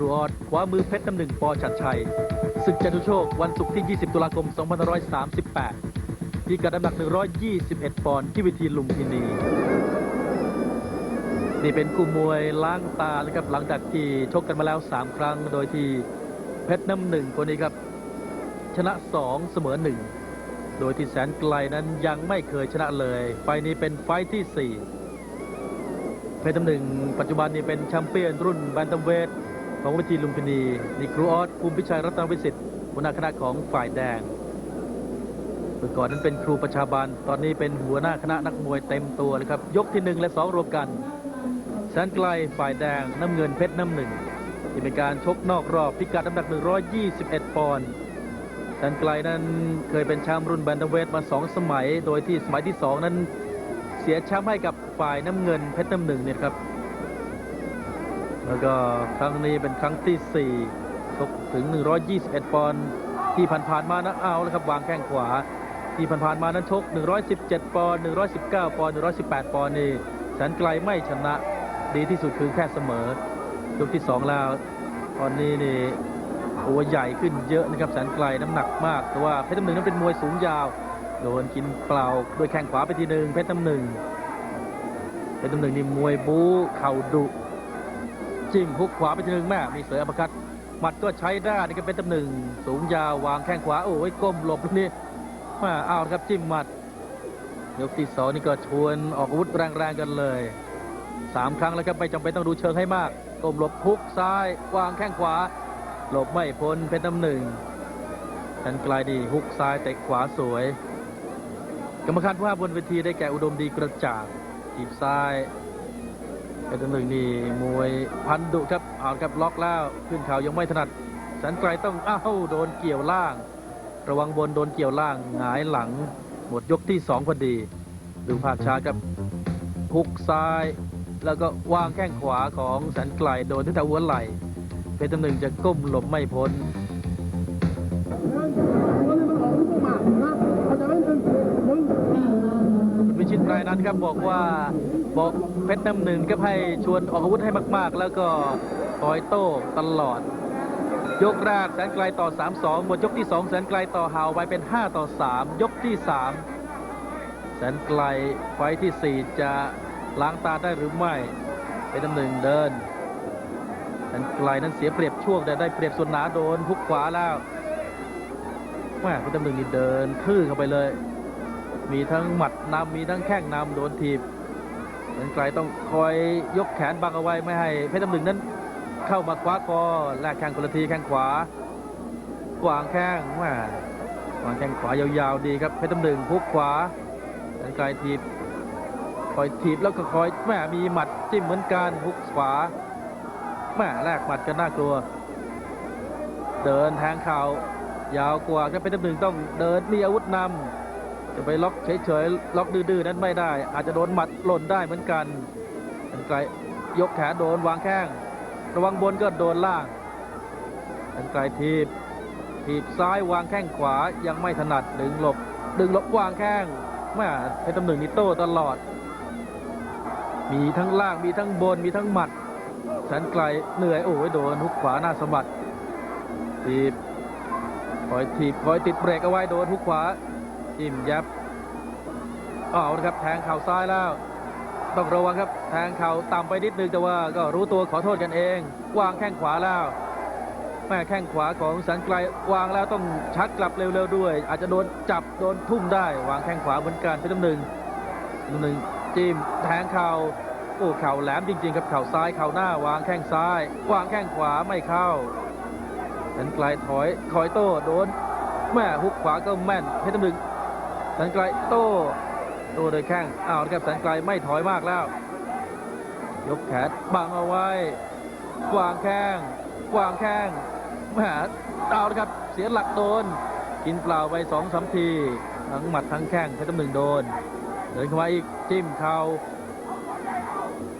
รูออดขวามือเพชรน้ำหนึ่งปอชัดชัยศึกจตุโชควันศุกร์ที่ 20 ตุลาคม 2538 ที่กัดน้ำหนัก 121 ปอนด์ที่เวิธีลุมพินี นี่เป็นคู่มวยล้างตาเลยครับหลังจากที่ชกกันมาแล้ว 3 ครั้ง โดยที่เพชรน้ำหนึ่งคนนี้ครับ ชนะ 2 เสมอ 1 โดยที่แสนไกลนั้นยังไม่เคยชนะเลย ไฟนี้เป็นไฟที่ 4เพชรน้ำหนึ่งปัจจุบันนี้เป็นแชมเปี้ยนรุ่นแบนตัมเวท ของเวิธีลุมพินีนี่ครูออสภูมิพิชัยรัตนวิสิทธิ์หัวหน้าคณะของฝ่ายแดงเมื่อก่อนนั้นเป็นครูประชาบาลตอนนี้เป็นหัวหน้าคณะนักมวยเต็มตัวเลยครับ ยกที่หนึ่งและสองรวมกันแสนไกลฝ่ายแดงน้ำเงินเพชรน้ำหนึ่งที่เป็นการชกนอกรอบพิกัดน้ำหนัก 121 ปอนด์แสนไกลนั้นเคยเป็นแชมป์รุ่นแบนตัมเวทมาสองสมัย โดยที่สมัยที่สองนั้นเสียแชมป์ให้กับฝ่ายน้ำเงินเพชรน้ำหนึ่งเนี่ยครับ แล้วก็ครั้งนี้เป็นครั้งที่ 4 ชกถึง 121 ปอนด์ที่ผ่านๆมานะเอาแล้วครับวางแข้งขวา ที่ผ่านๆมานั้นชก 117 ปอนด์119 ปอนด์118 ปอนด์นี่แสนไกลไม่ชนะดีที่สุดคือแค่เสมอยกที่ 2 แล้ว ตอนนี้นี่ตัวใหญ่ขึ้นเยอะนะครับแสนไกลน้ำหนักมากแต่ว่าเพชรน้ำหนึ่งนั้นเป็นมวยสูงยาว โดนกินเปล่าด้วยแข้งขวาไปทีหนึ่งเพชรน้ำหนึ่งเพชรน้ำหนึ่งนี่มวยบู๊เข่าดุ จิ้มฮุกขวาไปทีหนึ่งแม่มีเสืออัปคัตหมัดก็ใช้ได้นี่ก็เป็นตำหนึ่ง สูงยาววางแข้งขวาโอ้ยก้มหลบลูกนี้มาเอาครับจิ้มหมัดยกที่สองนี่ก็ชวนออกอาวุธแรงๆกันเลยสามครั้งแล้วครับไม่จำเป็นต้องดูเชิงให้มากก้มหลบฮุกซ้ายวางแข้งขวา หลบไม่พ้นเพชรน้ำหนึ่งดันไกลดีฮุกซ้ายเตะขวาสวย กรรมการผู้ห้าบนเวทีได้แก่อุดมดีกระจ่างทีบซ้าย เพชรน้ำหนึ่งนี่มวยพันดุครับเอาครับล็อกแล้วขึ้นเขายังไม่ถนัดแสนไกลต้องอ้าวโดนเกี่ยวล่าง ระวังบนโดนเกี่ยวล่างหงายหลัง หมดยกที่สองพอดี ดูภาพช้าครับฮุกซ้าย แล้วก็วางแข้งขวาของแสนไกลโดนที่แถวหัวไหล่เพชรน้ำหนึ่งจะก้มหลบไม่พ้นวิชิตรายนั้นครับบอกว่าบอก เพชรน้ำหนึ่งก็ให้ชวนออกอาวุธให้มาก ๆ แล้วก็คอยโต้ตลอด ยกแรกแสนไกลต่อ 3-2 หมดยกที่ 2 แสนไกลต่อหาวไปเป็น 5 ต่อ 3 ยกที่ 3 แสนไกลไฟที่ 4 จะล้างตาได้หรือไม่เพชรน้ำหนึ่งเดินแสนไกลนั้นเสียเปรียบช่วงแต่ได้เปรียบส่วนหนาโดนพุกขวาแล้วแม่เพชรน้ำหนึ่งนี่เดินทื่อเข้าไปเลย มีทั้งหมัดนำมีทั้งแข้งนำโดนถีบ เหมือนไกลต้องคอยยกแขนบังเอาไว้ไม่ให้เพชรน้ำหนึ่งนั้น เข้ามาคว้าคอแลกแข้งคนละทีแข้งขวากวางแข้งแม่วางแข้งขวายาวๆดีครับเพชรน้ำหนึ่งพุกขวาเหมือนไกลถีบคอยถีบแล้วก็คอยแม่มีหมัดจิ้มเหมือนกันพุกขวาแม่แลกหมัดกันน่ากลัว เดินแทงเข่ายาวกว่าครับเพชรน้ำหนึ่งต้องเดินมีอาวุธนำ จะไปล็อกเฉยๆล็อกดื้อๆนั้นไม่ได้ อาจจะโดนหมัดหล่นได้เหมือนกันกันไกลยกแขนโดนวางแข้งระวังบนก็โดนล่างกันไกลทีบทีบซ้ายวางแข้งขวายังไม่ถนัดดึงหลบ ดึงหลบวางแข้งแม่เพชรตำหนึ่งนี่โต้ตลอด มีทั้งล่างมีทั้งบนมีทั้งหมัดแสนไกลเหนื่อยโอ้ยโดนฮุกขวาหน้าสะบัดทีบคอยทีบคอยติดเบรกเอาไว้โดนฮุกขวา จิ้มยับเอาละครับแทงเข่าซ้ายแล้ว ต้องระวังครับแทงเข่าต่ำไปนิดนึงแต่ว่าก็รู้ตัวขอโทษกันเอง วางแข้งขวาแล้วแม่แข้งขวาของสันไกลวางแล้วต้องชักกลับเร็วๆด้วย อาจจะโดนจับโดนทุ่มได้ วางแข้งขวาเหมือนกันเป็นลำหนึ่งลำหนึ่งจิ้มแทงเข่าโอ้เข่าแหลมจริงๆครับเข่าซ้ายเข่าหน้าวางแข้งซ้าย วางแข้งขวาไม่เข้าสันไกลถอยถอยโต้โดนแม่ฮุกขวาก็แม่นเพชรน้ำหนึ่ง แสนไกลโต้โต้โดยแข้งอ้าวนะครับแสนไกลไม่ถอยมากแล้ว ยกแขนบังเอาไว้วางแข้งวางแข้งแม่เอาละครับเสียหลักโดน กินเปล่าไปสองสามทีทั้งหมัดทั้งแข้งเพชรน้ำหนึ่งโดนเดินเข้ามาอีกจิ้มเข่า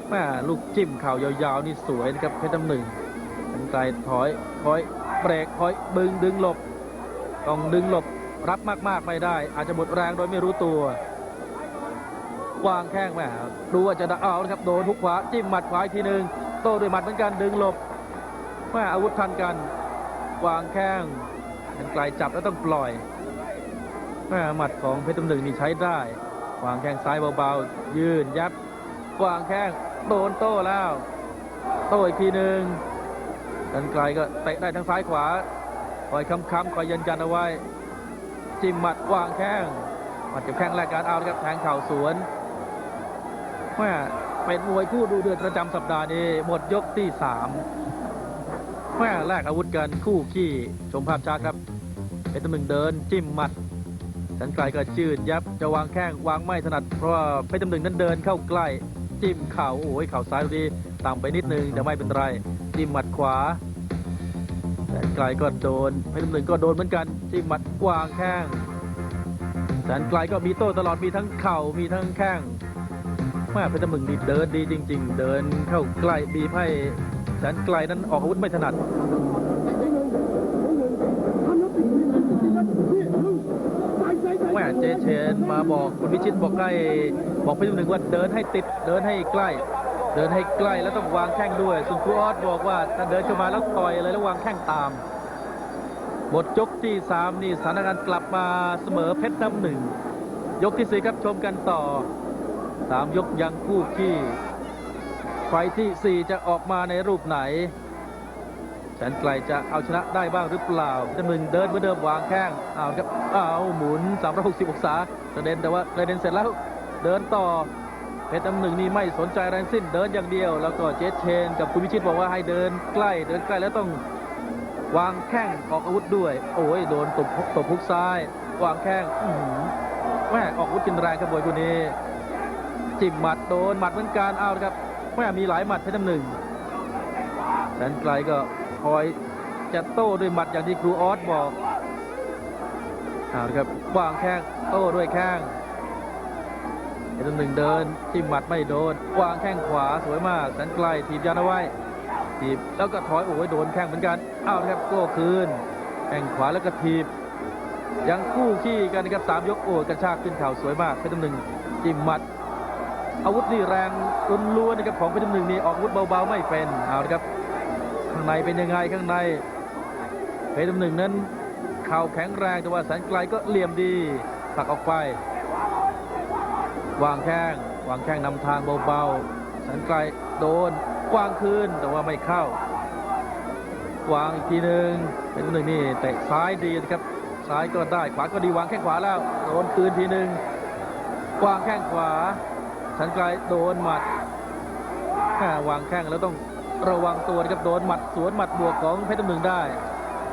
แม่ลูกจิ้มเข่ายาวๆนี่สวยนะครับเพชรน้ำหนึ่งแสนไกลถอยคอยเบรกคอยบึงดึงหลบต้องดึงหลบ รับมากๆไม่ได้ อาจจะหมดแรงโดยไม่รู้ตัววางแข้งแม่ดูว่าจะเอานะครับโดนทุกขวาจิ้มหมัดขวาอีกทีหนึ่งโต้ด้วยหมัดเหมือนกันดึงหลบแม่อาวุธทันกัน วางแข้งกันไกลจับแล้วต้องปล่อยแม่หมัดของเพชรตำหนึ่งนี่ใช้ได้ วางแข้งซ้ายเบาๆยืนยับวางแข้งโดนโต้แล้ว โต้อีกทีหนึ่งกันไกลก็เตะได้ทั้งซ้ายขวาคอยค้ำๆคอยยันยันเอาไว้ จิ้มหมัดวางแข้งหมัดกับแข้งแรกการเอาละครับแทงเข่าสวนแม่เป็นมวยคู่ดูเดือดประจำสัปดาห์นี้หมดยกที่สามแม่แลกอาวุธกันคู่ขี้ชมภาพช้าครับเป็นตำหนึ่งเดินจิ้มหมัดสันไกลก็จืดยับจะวางแข้งวางไม่ถนัดเพราะว่าเพชรตำหนึ่งนั้นเดินเข้าใกล้จิ้มเข่าโอ้ยเข่าซ้ายดีต่ำไปนิดนึงแต่ไม่เป็นไรจิ้มหมัดขวา นไกลก็โดนเพชรน้ำหนึ่งก็โดนเหมือนกันจิ้มหมัดกวางแข้งแสนไกลก็มีโต้ตลอดมีทั้งเข่ามีทั้งแข้งแม่เพชรน้ำหนึ่งนี่เดินดีจริง ๆ เดินเข้าใกล้บีให้แสนไกลนั้นออกอาวุธไม่ถนัดแม่เจเชนมาบอกคุณพิชิตบอกใกล้บอกเพชรน้ำหนึ่งว่าเดินให้ติดเดินให้ใกล้ เดินให้ใกล้แล้วต้องวางแข้งด้วยส่วนครูออสบอกว่าถ้าเดินเข้ามาแล้วต่อยเลยแล้ววางแข้งตามหมดยกที่สามนี่สถานการณ์กลับมาเสมอเพชรน้ำหนึ่ง ยกที่สี่ครับชมกันต่อสามยกยังคู่ขี้ไฟที่สี่จะออกมาในรูปไหนแสนไกลจะเอาชนะได้บ้างหรือเปล่าเพชรน้ำหนึ่งเดินเหมือนเดิมวางแข้งเอาครับเอาหมุน 360 องศากระเด็นแต่ว่ากระเด็นเสร็จแล้วเดินต่อ เพชรน้ำหนึ่งนี่ไม่สนใจแรงสิ้นเดินอย่างเดียว แล้วก็เจสเชน กับคุณวิชิตบอกว่าให้เดินใกล้เดินใกล้แล้วต้องวางแข้งออกอาวุธด้วย โอ้ยโดนตบตบพุกซ้าย วางแข้งอืแม่ออกอาวุธกินแรงครับบวยคู่นี้ จิ้มหมัดโดนหมัดเหมือนกันเอาครับแม่มีหลายหมัดเพชรน้ำหนึ่งแสนไกลก็คอยจะโต้ด้วยหมัดอย่างที่ครูออสบอกเอาครับวางแข้งโต้ด้วยแข้ง เพชรหนึ่งเดินจิ้มหมัดไม่โดนวางแข้งขวาสวยมากแสนไกลถีบยันเอาไว้ถีบแล้วก็ถอยโอ้ยโดนแข้งเหมือนกันอ้าวนะครับโก้คืนแข้งขวาแล้วก็ถีบยังคู่ขี้กันนะครับสามยกโอ้ยกระชากขึ้นเข่าสวยมากเพชรหนึ่งจิ้มหมัด อาวุธนี่แรงล้วนนะครับของเพชรหนึ่งนี่ออกอาวุธเบาๆไม่เป็นเอาละครับข้างในเป็นยังไงข้างในเพชรหนึ่งนั้นเข่าแข็งแรงแต่ว่าแสนไกลก็เหลี่ยมดีผลักออกไป วางแข้งวางแข้งนำทางเบาๆแสนไกลโดนวางคืนแต่ว่าไม่เข้าวางอีกทีหนึ่งเป็นหนึ่งนี่เตะซ้ายดีนะครับซ้ายก็ได้ขวาก็ดีวางแข้งขวาแล้วโดนคืนทีหนึ่งวางแข้งขวาแสนไกลโดนหมัดวางแข้งแล้วต้องระวังตัวนะครับโดนหมัดสวนหมัดบวกของเพชรหนึ่งได้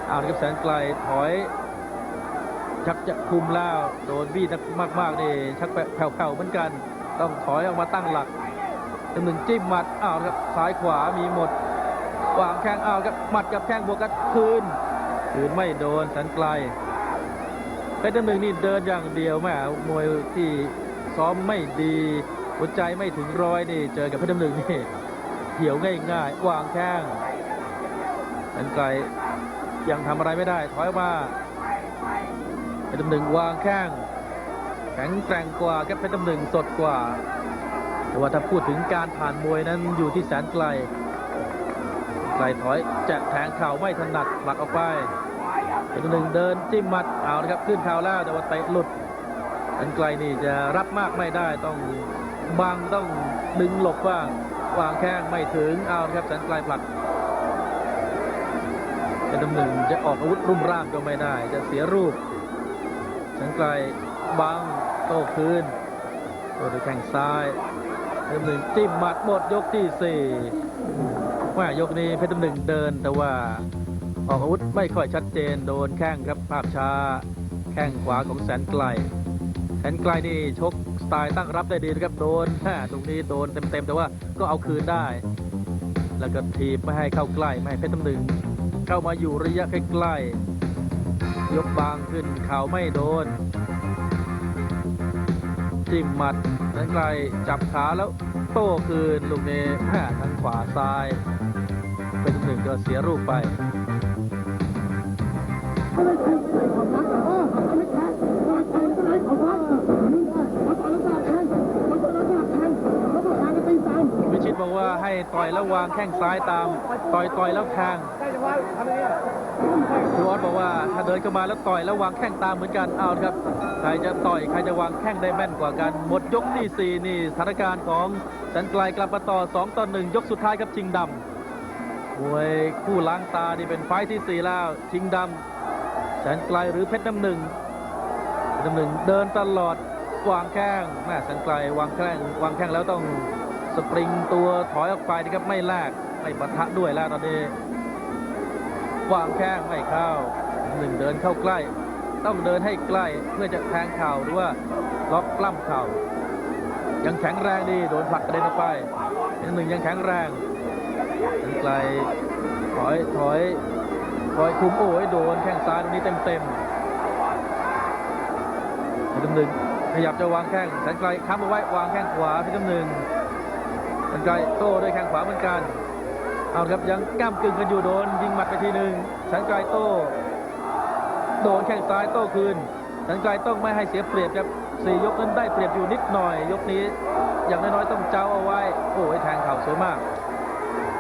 เอาละครับแสนไกลถอย ชักจะคุมแล้วโดนบี้นักมากนี่ชักแผ่วๆเหมือนกัน ต้องถอยออกมาตั้งหลักเป็นหนึ่งจิ้มหมัดอ้าวครับซ้ายขวามีหมดวางแข้งอ้าวครับหมัดกับแข้งบวกกันคืนคืนไม่โดนสันไกลเป็นหนึ่งนี่เดินอย่างเดียวแม่มวยที่ซ้อมไม่ดีหัวใจไม่ถึงร้อยนี่เจอกับเพชรหนึ่งนี่เหี่ยวง่ายๆวางแข้งสันไกลยังทำอะไรไม่ได้ถอยออกมา ชรตำหนึ่งวางแข้งแข็งแกร่งกว่าครับเพชรตำหนึ่งสดกว่า แต่ว่าถ้าพูดถึงการผ่านมวยนั้นอยู่ที่แสนไกล ไกลถอยจะแทงเข่าไม่ถนัดผลักออกไปเพชรตำหนึ่งเดินจิ้มหมัดเอาละครับขึ้นเข่าแล้วแต่ว่าเตะหลุดแสนไกลนี่จะรับมากไม่ได้ต้องบังต้องดึงหลบบ้างวางแข้งไม่ถึงเอาละครับแสนไกลผลักเป็นตำหนึ่งจะออกอาวุธรุ่มร่ามก็ไม่ได้ จะเสียรูป แสนไกลบังโต้คืนโดนด้วยแข้งซ้ายเพชรหนึ่งจิ้มหมัดหมดยกที่สี่ว่ายกนี้เพชรหนึ่งเดินแต่ว่าออกอาวุธไม่ค่อยชัดเจนโดนแข้งครับภาพช้า แข้งขวาของแสนไกล แสนไกลนี่ชกสไตล์ตั้งรับได้ดีนะครับโดนแค่ตรงนี้โดนเต็มๆแต่ว่าก็เอาคืนได้ แล้วก็ทีบไม่ให้เข้าใกล้ไม่ให้เพชรตำหนึ่งเข้ามาอยู่ระยะใกล้ๆ ยกบางขึ้นเข่าไม่โดน จิ้มหมัดนั้นไกลจับขาแล้วโต้คืนลูกนี้แม่ทางขวาซ้าย เป็นหนึ่งก็เสียรูปไปวิชิตบอกว่าให้ต่อยแล้ววางแข้งซ้ายตาม ต่อยต่อยแล้วแทง ครูออสบอกว่าถ้าเดินเข้ามาแล้วต่อยแล้ววางแข้งตามเหมือนกันเอาครับ ใครจะต่อยใครจะวางแข้งได้แม่นกว่ากัน หมดยกที่4นี่สถานการณ์ของแสนไกลกลับมาต่อ2ต่อ1ยกสุดท้ายครับชิงดำมวยคู่ล้างตานี่เป็นไฟท์ที่4แล้ว ชิงดำแสนไกลหรือเพชรน้ำหนึ่งน้ำหนึ่งเดินตลอดวางแข้งแม่แสนไกลวางแข้งวางแข้งแล้วต้องสปริงตัวถอยออกไปนะครับไม่แลกไม่ปะทะด้วยแล้วตอนนี้ วางแข้งไม่เข้าหนึ่งเดินเข้าใกล้ ต้องเดินให้ใกล้เพื่อจะแทงเข่าหรือว่าล็อกปล้ำเข่า ยังแข็งแรงดีโดนผลักกระเด็นออกไปหนึ่งยังแข็งแรงยังไกลถอยถอยถอยคุมโอ้ยโดนแข้งซ้ายตรงนี้เต็มเต็มพี่ตำหนึ่งขยับจะวางแข้งแสนไกลค้ำเอาไว้วางแข้งขวาพี่ตำหนึ่งแสนไกลโต้ด้วยแข้งขวาเหมือนกัน เอาครับยังก้ามกึ่งกันอยู่โดน ยิงหมัดไปทีหนึ่งสันไกลโต้โดนแข้งซ้ายโต้คืนสันไกลต้องไม่ให้เสียเปรียบครับสี่ยกนั้นได้เปรียบอยู่นิดหน่อย ยกนี้อย่างน้อยๆต้องเจ้าเอาไว้ โอ้ยแทงเข่าสวยมาก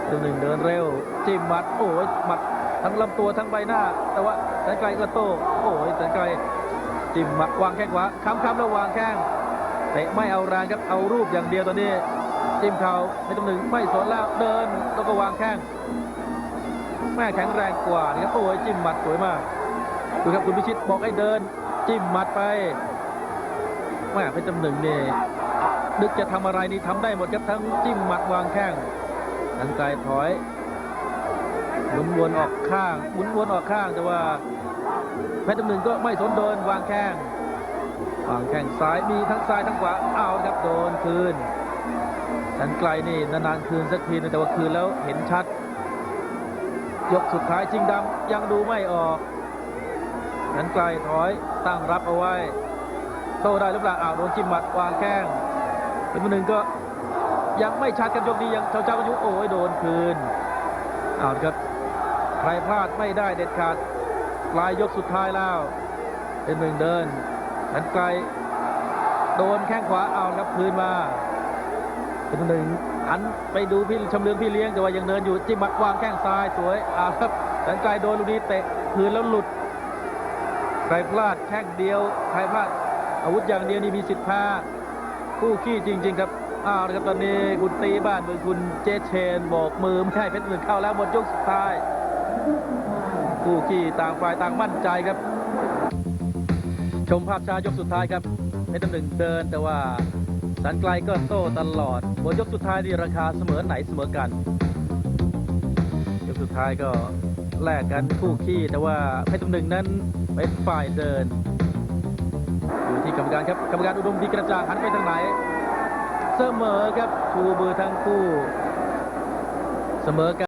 หนึ่งหนึ่งเดินเร็ว จิ้มหมัด โอ้ยหมัดทั้งลำตัวทั้งใบหน้า แต่ว่าสันไกลก็โต้โอ้ยสันไกลจิ้มหมัดวางแข้งขวาค้ำๆแล้ววางแข้งเตะไม่เอาแรงครับเอารูปอย่างเดียวตอนนี้ จิ้มเข่าไม่ต้องหนึ่งไม่สนแล้วเดินแล้วก็วางแข้งแม่แข็งแรงกว่านะครับโอ้ยจิ้มหมัดสวยมากดูครับคุณพิชิตบอกให้เดิน จิ้มหมัดไปแม่เป็นจำหนึ่งนี่นึกจะทำอะไรนี่ทำได้หมดครับทั้งจิ้มหมัดวางแข้งทางไกลถอยหมุนวนออกข้างหมุนวนออกข้างแต่ว่าเพชรจำหนึ่งก็ไม่สนเดินวางแข้งวางแข้งซ้ายมีทั้งซ้ายทั้งขวาเอาครับโดนคืน สันไกลนี่นานๆคืนสักทีนึงแต่ว่าคืนแล้วเห็นชัด ยกสุดท้ายชิงดำยังดูไม่ออกสันไกลถอยตั้งรับเอาไว้ โตได้หรือเปล่าอ้าวโดนจิ้มหมัดวางแข้งเป็นมือหนึ่งก็ยังไม่ชัดกันยกนี้ยังเจ้าเจ้ายู่โอ้ยโดนคืนอ้าวครับใครพลาดไม่ได้เด็ดขาดปลายยกสุดท้ายแล้วเป็นหนึ่งเดินสันไกลโดนแข้งขวาเอาครับคืนมา เป็นหนึ่งหันไปดูพี่ชำเลืองพี่เลี้ยงแต่ว่ายังเดินอยู่จิ้มัดวางแข้งซ้ายสวยอ่าครับสันไกลโดนลูกนี้เตะคืนแล้วหลุดใครพลาดแข้งเดียวใครพลาดอาวุธอย่างเดียวนี่มีสิทธิ์แพ้คู่ขี้จริง ๆ ครับอ้าวครับตอนนี้คุณตีบ้านเมืองคุณเจเชนบอกมือไม่ให้เพชรหนึ่งเข้าแล้วหมดยกสุดท้ายคู่ขี้ต่างฝ่ายต่างมั่นใจครับ ชมภาพชายกสุดท้ายครับเพชรหนึ่งเดินแต่ว่า สันไกลก็โต้ตลอดบนยกสุดท้ายนี่ราคาเสมอไหนเสมอกัน ยกสุดท้ายก็แลกกันคู่ขี้แต่ว่าเพชรตุ่มหนึ่งนั้นเป็นฝ่ายเดินอยู่ที่กรรมการครับกรรมการอุดมดีกระจ่างหันไปทางไหน เสมอครับชูมือทั้งคู่ เสมอกัน